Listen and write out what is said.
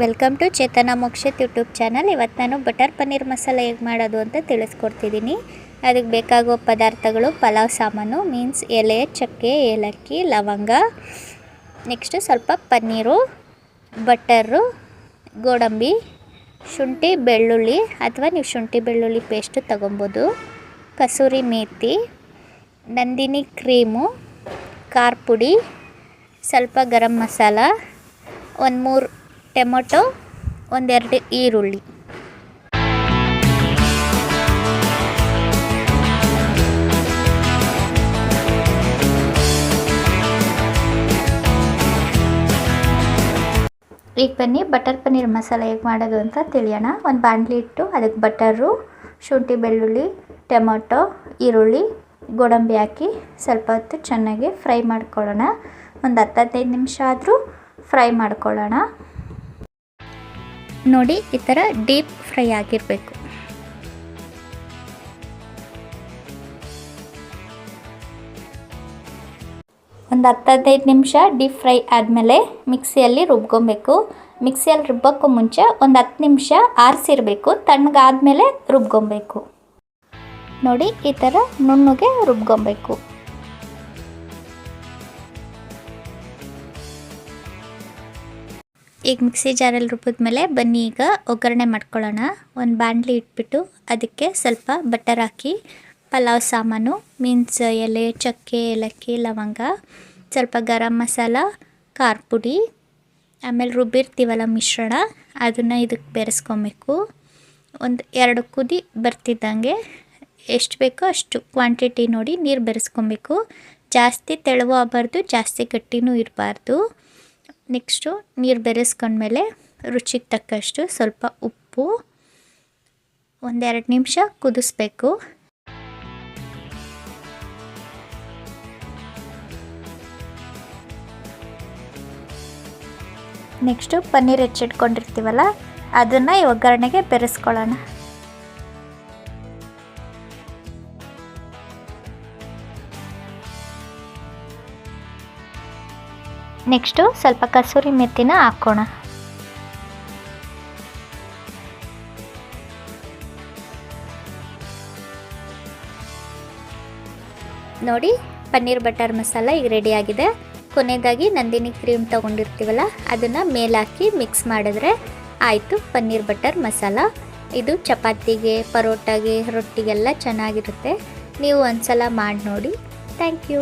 Welcome to Chetana Mokshith YouTube channel. ಇವತ್ತು ನಾನು butter paneer ಮಸಾಲೆ ಹೇಗೆ ಮಾಡೋದು ಅಂತ ತಿಳಿಸ್ಕೊಡ್ತಿದ್ದೀನಿ. ಅದಕ್ಕೆ ಬೇಕಾಗುವ ಪದಾರ್ಥಗಳು ಪಲಾವ್, ಸಾಮಾನು, ಮೀನ್ಸ್ ಎಲೆ, ಚಕ್ಕೆ, ಏಲಕ್ಕಿ, ಲವಂಗ. ನೆಕ್ಸ್ಟು ಸ್ವಲ್ಪ ಪನ್ನೀರು, ಬಟರು, ಗೋಡಂಬಿ, ಶುಂಠಿ, ಬೆಳ್ಳುಳ್ಳಿ ಅಥವಾ ನೀವು ಶುಂಠಿ, ಬೆಳ್ಳುಳ್ಳಿ ಪೇಸ್ಟು ತಗೊಬೋದು. ಕಸೂರಿ ಮೇಥಿ ನಂದಿನಿ ಕ್ರೀಮು, ಖಾರ ಪುಡಿ, ಸ್ವಲ್ಪ ಗರಂ ಮಸಾಲ, ಒಂದು ಮೂರು ಟೊಮೊಟೊ, ಒಂದೆರಡು ಈರುಳ್ಳಿ. ಈಗ ಬನ್ನಿ, ಬಟರ್ ಪನ್ನೀರ್ ಮಸಾಲ ಹೇಗೆ ಮಾಡೋದು ಅಂತ ತಿಳಿಯೋಣ. ಒಂದು ಬಾಣಲಿ ಇಟ್ಟು ಅದಕ್ಕೆ ಬಟರು, ಶುಂಠಿ, ಬೆಳ್ಳುಳ್ಳಿ, ಟೊಮೊಟೊ, ಈರುಳ್ಳಿ, ಗೋಡಂಬಿ ಹಾಕಿ ಸ್ವಲ್ಪ ಹೊತ್ತು ಚೆನ್ನಾಗಿ ಫ್ರೈ ಮಾಡ್ಕೊಳ್ಳೋಣ. ಒಂದು ಹತ್ತು ಹದಿನೈದು ನಿಮಿಷ ಆದರೂ ಫ್ರೈ ಮಾಡ್ಕೊಳ್ಳೋಣ. ನೋಡಿ, ಈ ಥರ ಡೀಪ್ ಫ್ರೈ ಆಗಿರಬೇಕು. ಒಂದು ಹತ್ತು ಹದಿನೈದು ನಿಮಿಷ ಡೀಪ್ ಫ್ರೈ ಆದಮೇಲೆ ಮಿಕ್ಸಿಯಲ್ಲಿ ರುಬ್ಕೊಬೇಕು. ಮಿಕ್ಸಿಯಲ್ಲಿ ರುಬ್ಬೋಕ್ಕೂ ಮುಂಚೆ ಒಂದು ಹತ್ತು ನಿಮಿಷ ಆರಿಸಿರ್ಬೇಕು. ತಣ್ಣಗಾದ್ಮೇಲೆ ರುಬ್ಕೊಬೇಕು. ನೋಡಿ, ಈ ಥರ ನುಣ್ಣಗೆ ರುಬ್ಕೊಬೇಕು. ಈಗ ಮಿಕ್ಸಿ ಜಾರಲ್ಲಿ ರುಬ್ಬಿದ್ಮೇಲೆ ಬನ್ನಿ ಈಗ ಒಗ್ಗರಣೆ ಮಾಡ್ಕೊಳ್ಳೋಣ. ಒಂದು ಬಾಣಲಿ ಇಟ್ಬಿಟ್ಟು ಅದಕ್ಕೆ ಸ್ವಲ್ಪ ಬಟರ್ ಹಾಕಿ, ಪಲಾವ್ ಸಾಮಾನು, ಮೀನ್ಸ್ ಎಲೆ, ಚಕ್ಕೆ, ಏಲಕ್ಕಿ, ಲವಂಗ, ಸ್ವಲ್ಪ ಗರಂ ಮಸಾಲ, ಖಾರ ಪುಡಿ, ಆಮೇಲೆ ರುಬ್ಬಿರ್ತೀವಲ್ಲ ಮಿಶ್ರಣ, ಅದನ್ನು ಇದಕ್ಕೆ ಬೆರೆಸ್ಕೊಬೇಕು. ಒಂದು ಎರಡು ಕುದಿ ಬರ್ತಿದ್ದಂಗೆ ಎಷ್ಟು ಬೇಕೋ ಅಷ್ಟು ಕ್ವಾಂಟಿಟಿ ನೋಡಿ ನೀರು ಬೆರೆಸ್ಕೊಬೇಕು. ಜಾಸ್ತಿ ತೆಳುವಾಗಬಾರ್ದು ಜಾಸ್ತಿ ಗಟ್ಟಿನೂ ಇರಬಾರ್ದು. ನೆಕ್ಸ್ಟು ನೀರು ಬೆರೆಸ್ಕೊಂಡ್ಮೇಲೆ ರುಚಿಗೆ ತಕ್ಕಷ್ಟು ಸ್ವಲ್ಪ ಉಪ್ಪು. ಒಂದೆರಡು ನಿಮಿಷ ಕುದಿಸ್ಬೇಕು. ನೆಕ್ಸ್ಟು ಪನ್ನೀರ್ ಹೆಚ್ಚಿಟ್ಕೊಂಡಿರ್ತೀವಲ್ಲ, ಅದನ್ನು ಈ ಒಗ್ಗರಣೆಗೆ ಬೆರೆಸ್ಕೊಳ್ಳೋಣ. ನೆಕ್ಸ್ಟು ಸ್ವಲ್ಪ ಕಸೂರಿ ಮೆತ್ತಿನ ಹಾಕ್ಕೋಣ ನೋಡಿ, ಪನ್ನೀರ್ ಬಟರ್ ಮಸಾಲ ಈಗ ರೆಡಿಯಾಗಿದೆ ಕೊನೆಯದಾಗಿ ನಂದಿನಿ ಕ್ರೀಮ್ ತೊಗೊಂಡಿರ್ತೀವಲ್ಲ, ಅದನ್ನು ಮೇಲಾಕಿ ಮಿಕ್ಸ್ ಮಾಡಿದ್ರೆ ಆಯಿತು ಪನ್ನೀರ್ ಬಟರ್ ಮಸಾಲ. ಇದು ಚಪಾತಿಗೆ, ಪರೋಟಾಗೆ, ರೊಟ್ಟಿಗೆಲ್ಲ ಚೆನ್ನಾಗಿರುತ್ತೆ. ನೀವು ಒಂದ್ಸಲ ಮಾಡಿ ನೋಡಿ ಥ್ಯಾಂಕ್ ಯು